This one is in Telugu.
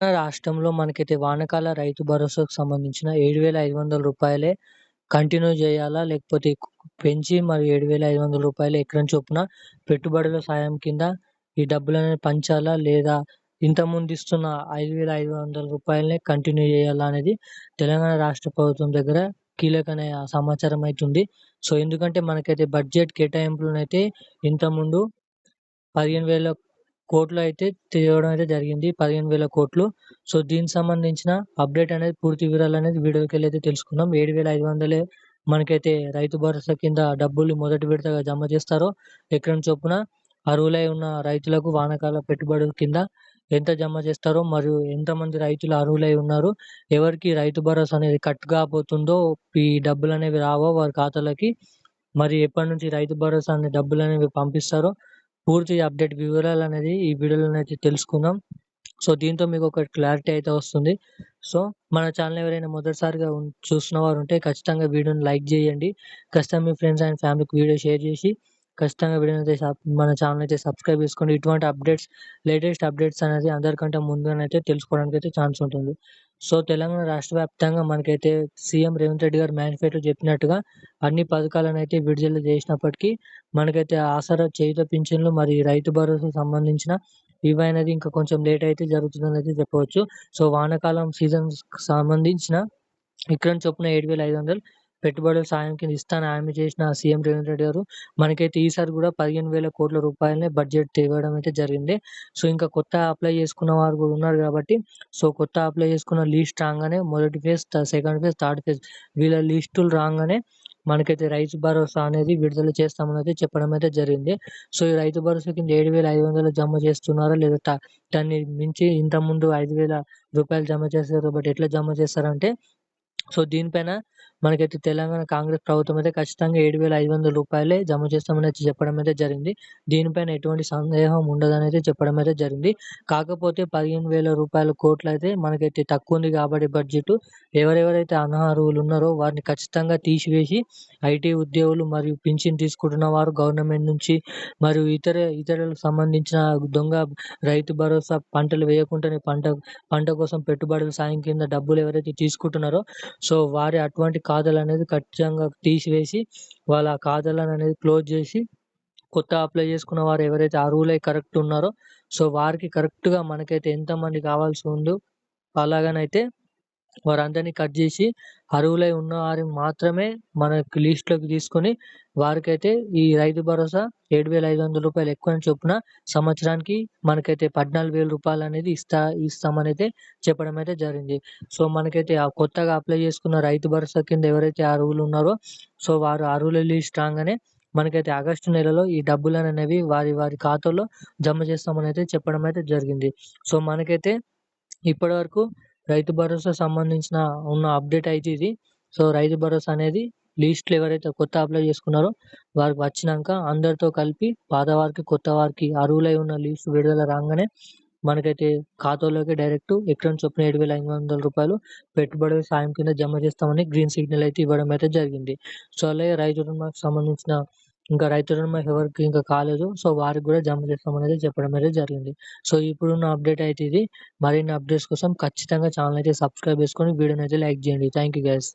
రాష్ట్రంలో మనకైతే వానాకాల రైతు భరోసాకు సంబంధించిన ఏడు వేల ఐదు వందల రూపాయలే కంటిన్యూ చేయాలా? లేకపోతే పెంచి మరి ఏడు వేల ఐదు వందల రూపాయలు ఎకరం చొప్పున పెట్టుబడుల సాయం కింద ఈ డబ్బులను పంచాలా? లేదా ఇంతకుముందు ఇస్తున్న ఐదు వేల ఐదు వందల రూపాయలనే కంటిన్యూ చేయాలా? అనేది తెలంగాణ రాష్ట్ర ప్రభుత్వం దగ్గర కీలకమైన సమాచారం అవుతుంది సో ఎందుకంటే మనకైతే బడ్జెట్ కేటాయింపులనైతే ఇంతకుముందు పదిహేను వేల కోట్లు అయితే తేవడం అయితే జరిగింది. పదిహేను వేల కోట్లు. సో దీనికి సంబంధించిన అప్డేట్ అనేది పూర్తి వివరాలు అనేది వీడియోకి వెళ్ళి అయితే తెలుసుకుందాం. ఏడు వేల ఐదు వందలే మనకైతే రైతు భరోసా కింద డబ్బులు మొదటి విడతగా జమ చేస్తారో ఎకరం చొప్పున అర్హులై ఉన్న రైతులకు వానకాల పెట్టుబడుల కింద ఎంత జమ చేస్తారో మరియు ఎంతమంది రైతులు అర్హులై ఉన్నారు ఎవరికి రైతు భరోసా అనేది కట్ కాబోతుందో ఈ డబ్బులు అనేవి రావో వారి ఖాతాలకి మరి ఎప్పటి నుంచి రైతు భరోసా అనే డబ్బులు అనేవి పంపిస్తారో పూర్తి అప్డేట్ వివరాలు అనేది ఈ వీడియోలో అయితే తెలుసుకుందాం. సో దీంతో మీకు ఒక క్లారిటీ అయితే వస్తుంది. సో మన ఛానల్ ఎవరైనా మొదటిసారిగా చూస్తున్న వారు ఉంటే ఖచ్చితంగా వీడియోని లైక్ చేయండి. ఖచ్చితంగా మీ ఫ్రెండ్స్ అండ్ ఫ్యామిలీకి వీడియో షేర్ చేసి ఖచ్చితంగా వీడియోని అయితే మన ఛానల్ అయితే సబ్స్క్రైబ్ చేసుకోండి. ఇటువంటి అప్డేట్స్ లేటెస్ట్ అప్డేట్స్ అనేది అందరికంటే ముందుగానైతే తెలుసుకోవడానికి అయితే ఛాన్స్ ఉంటుంది. సో తెలంగాణ రాష్ట్ర వ్యాప్తంగా మనకైతే సీఎం రేవంత్ రెడ్డి గారు మేనిఫెస్టో చెప్పినట్టుగా అన్ని పథకాలను అయితే విడుదల చేసినప్పటికీ మనకైతే ఆసరా చేయుత పింఛన్లు మరి రైతు భరోసా సంబంధించిన ఇవి అనేది ఇంకా కొంచెం లేట్ అయితే జరుగుతుందని అయితే చెప్పవచ్చు. సో వానాకాలం సీజన్ సంబంధించిన విక్రమ్ చొప్పున ఏడు వేల ఐదు వందలు పెట్టుబడుల సాయం కింద ఇస్తానని హామీ చేసిన సీఎం రేవంత్ రెడ్డి గారు మనకైతే ఈసారి కూడా పదిహేను వేల కోట్ల రూపాయలనే బడ్జెట్ తేవడం అయితే జరిగింది. సో ఇంకా కొత్త అప్లై చేసుకున్న వారు కూడా ఉన్నారు కాబట్టి సో కొత్త అప్లై చేసుకున్న లిస్ట్ రాగానే మొదటి phase second phase third phase వీళ్ళ లిస్టులు రాగానే మనకైతే రైతు భరోసా అనేది విడుదల చేస్తామని అయితే చెప్పడం అయితే జరిగింది. సో ఈ రైతు భరోసా కింద ఏడు వేల ఐదు వందలు జమ చేస్తున్నారా లేదా దాన్ని మించి ఇంతకుముందు ఐదు వేల రూపాయలు జమ చేస్తారు బట్ ఎట్లా జమ చేస్తారంటే సో దీనిపైన మనకైతే తెలంగాణ కాంగ్రెస్ ప్రభుత్వం అయితే ఖచ్చితంగా ఏడు వేల ఐదు వందల రూపాయలే జమ చేస్తామని అయితే చెప్పడం అయితే జరిగింది. దీనిపైన ఎటువంటి సందేహం ఉండదని అయితే చెప్పడం అయితే జరిగింది. కాకపోతే పదిహేను వేల రూపాయల కోట్లు అయితే మనకైతే తక్కువ ఉంది కాబట్టి బడ్జెట్. ఎవరెవరైతే అనర్హులు ఉన్నారో వారిని ఖచ్చితంగా తీసివేసి ఐటీ ఉద్యోగులు మరియు పింఛన్ తీసుకుంటున్న వారు గవర్నమెంట్ నుంచి మరియు ఇతర ఇతరులకు సంబంధించిన దొంగ రైతు భరోసా పంటలు వేయకుండానే పంట పంట కోసం పెట్టుబడుల సాయం కింద డబ్బులు ఎవరైతే తీసుకుంటున్నారో సో వారి అటువంటి ఖాతాలు అనేది ఖచ్చితంగా తీసివేసి వాళ్ళ ఖాతాలను అనేది క్లోజ్ చేసి కొత్త అప్లై చేసుకున్న వారు ఎవరైతే అర్హులై కరెక్ట్ ఉన్నారో సో వారికి కరెక్ట్గా మనకైతే ఎంతమంది కావాల్సి ఉందో అలాగనైతే వారందరినీ కట్ చేసి అర్హులై ఉన్న వారిని మాత్రమే మనకి లిస్ట్లోకి తీసుకొని వారికైతే ఈ రైతు భరోసా ఏడు వేల ఐదు వందల రూపాయలు ఎక్కువ చొప్పున సంవత్సరానికి మనకైతే పద్నాలుగు వేల రూపాయలు అనేది ఇస్తా ఇస్తామని అయితే చెప్పడం అయితే జరిగింది. సో మనకైతే ఆ కొత్తగా అప్లై చేసుకున్న రైతు భరోసా కింద ఎవరైతే అర్హులు ఉన్నారో సో వారు అర్హుల లిస్ట్ రాగానే మనకైతే ఆగస్టు నెలలో ఈ డబ్బులు అనేవి వారి వారి ఖాతాలో జమ చేస్తామని అయితే చెప్పడం అయితే జరిగింది. సో మనకైతే ఇప్పటి వరకు రైతు భరోసా సంబంధించిన ఉన్న అప్డేట్ అయితే ఇది. సో రైతు భరోసా అనేది లిస్టులు ఎవరైతే కొత్త అప్లై చేసుకున్నారో వారికి వచ్చినాక అందరితో కలిపి పాత వారికి కొత్త వారికి అర్హులై ఉన్న లిస్ట్ విడుదల రాగానే మనకైతే ఖాతాలోకి డైరెక్ట్ ఎక్కడ చొప్పున ఏడు వేల ఐదు వందల రూపాయలు పెట్టుబడి సాయం కింద జమ చేస్తామని గ్రీన్ సిగ్నల్ అయితే ఇవ్వడం అయితే జరిగింది. సో అలాగే రైతు రుణమాకు సంబంధించిన ఇంకా రైతు రుణం ఎవరికి ఇంకా కాలేదు. సో వారికి కూడా జమ చేస్తామనేది చెప్పడం అనేది జరిగింది. సో ఇప్పుడున్న అప్డేట్ అయితే ఇది. మరిన్ని అప్డేట్స్ కోసం ఖచ్చితంగా ఛానల్ అయితే సబ్స్క్రైబ్ చేసుకొని వీడియోని అయితే లైక్ చేయండి. Thank you guys